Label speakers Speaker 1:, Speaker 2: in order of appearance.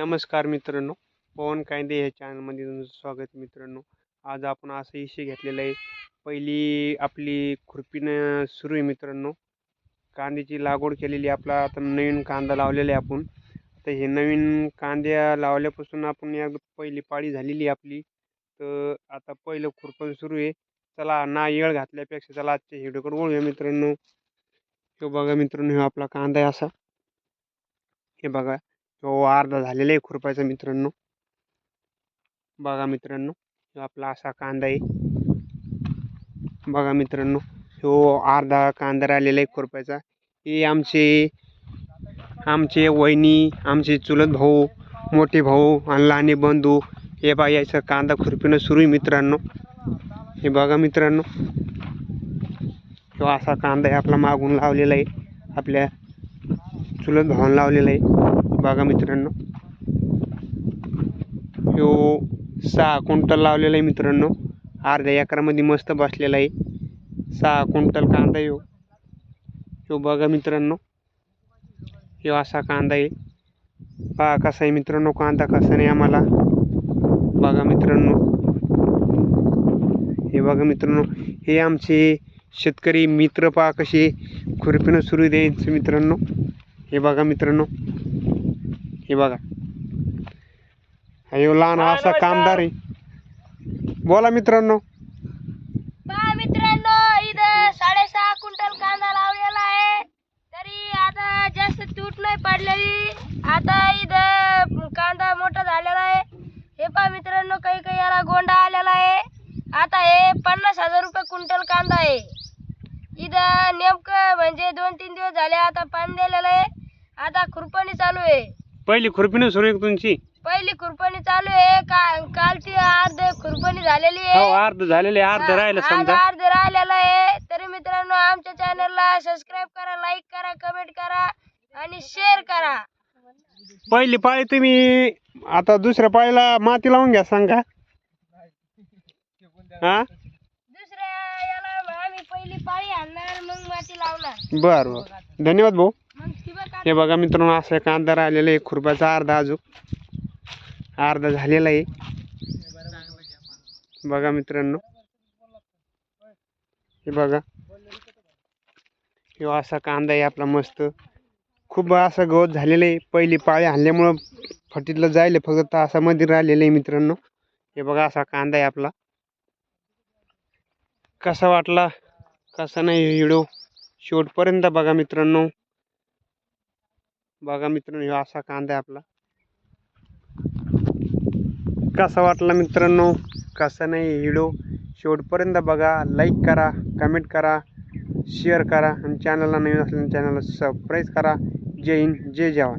Speaker 1: नमस्कार मित्रांनो पवन कायदे ह्या चॅनलमध्ये तुमचं स्वागत मित्रांनो. आज आपण असा विषय घेतलेला आहे. पहिली आपली खुरपीनं सुरू आहे मित्रांनो. कांद्याची लागवड केलेली आहे. आपला आता नवीन कांदा लावलेला आहे आपण. तर हे नवीन कांद्या लावल्यापासून आपण या पहिली पाळी झालेली आहे आपली. तर आता पहिलं खुरपण सुरू आहे. चला ना येळ घातल्यापेक्षा चला आजच्या व्हिडिओकडे वळूया मित्रांनो. हे बघा मित्रांनो हे आपला कांदा आहे असा. हे बघा. तो अर्धा झालेला आहे खुरपायचा मित्रांनो. बघा मित्रांनो ह्यो आपला असा कांदा आहे. बघा मित्रांनो ह्यो अर्धा कांदा राहिलेला आहे खुरपायचा हे आमचे आमचे वहिनी आमचे चुलत भाऊ मोठे भाऊ आणि लहाने बंधू हे बा यायचं कांदा खुरपीनं सुरू आहे मित्रांनो. हे बघा मित्रांनो ह्यो असा कांदा आहे आपला मागून लावलेला आहे. आपल्या चुलत भावानं लावलेला आहे. बघा मित्रांनो. ह्यो सहा क्विंटल लावलेला आहे मित्रांनो. अर्ध्या एकरामध्ये मस्त बसलेला आहे. सहा क्विंटल कांदा ह्यो. ह्यो बघा मित्रांनो. ह्यो असा कांदा आहे. पहा कसा आहे मित्रांनो कांदा कसा नाही आम्हाला. बघा मित्रांनो. हे बघा मित्रांनो हे आमचे शेतकरी मित्र पहा कसे खुरपीनं सुरू द्यायचं मित्रांनो. हे बघा मित्रांनो. हे बघा. हा लहान असा कामदार आहे. बोला मित्रांनो.
Speaker 2: पहा मित्रांनो इथं साडेसहा क्विंटल कांदा लावलेला आहे. तरी आता जास्त तूट नाही पडलेली. आता इथं कांदा मोठा झालेला आहे. हे पहा मित्रांनो काही काही याला गोंडा आलेला आहे. आता हे पन्नास हजार रुपये क्विंटल कांदा आहे. इथं नेमकं म्हणजे दोन तीन दिवस झाले आता पाणी दिलेलं आहे. आता खुरपणी चालू आहे.
Speaker 1: पहिली खुरपीनं सुरू आहे तुमची?
Speaker 2: पहिली खुरपणी चालू आहे. का कालची अर्ध खुरपणी झालेली
Speaker 1: हो
Speaker 2: आहे
Speaker 1: अर्ध झालेले अर्ध राहिलं
Speaker 2: आज
Speaker 1: समजा.
Speaker 2: अर्ध राहिलेला आहे. तरी मित्रांनो आमच्या चॅनलला सबस्क्राईब करा लाईक करा कमेंट करा आणि शेअर करा.
Speaker 1: पहिली पाळी तुम्ही आता दुसऱ्या पाळीला माती लावून घ्या सांगा. हा?
Speaker 2: दुसऱ्या याला आम्ही पहिली पाळी आणणार मग माती लावणार.
Speaker 1: बर बर. धन्यवाद भाऊ. हे बघा मित्रांनो असं कांदा राहिलेला आहे खुरपाचा अर्धा अजून. अर्धा झालेला आहे. बघा मित्रांनो. हे बघा. हे असा कांदा आहे आपला मस्त. खूप असं गवत झालेलं आहे. पहिली पाळी आणल्यामुळं फटीतलं जायला फक्त तासामध्ये राहिलेलं आहे मित्रांनो. हे बघा असा कांदा आहे आपला. कसा वाटला? कसा नाही व्हिडिओ शेवटपर्यंत बघा मित्रांनो. बघा मित्रांनो ह्यो असा कांदा आहे आपला. कसा वाटला मित्रांनो? कसा नाही व्हिडिओ शेवटपर्यंत बघा लाईक करा कमेंट करा शेअर करा आणि चॅनलला नवीन असलेल्या चॅनलला सबस्क्राईब करा. जय हिंद जय जवान.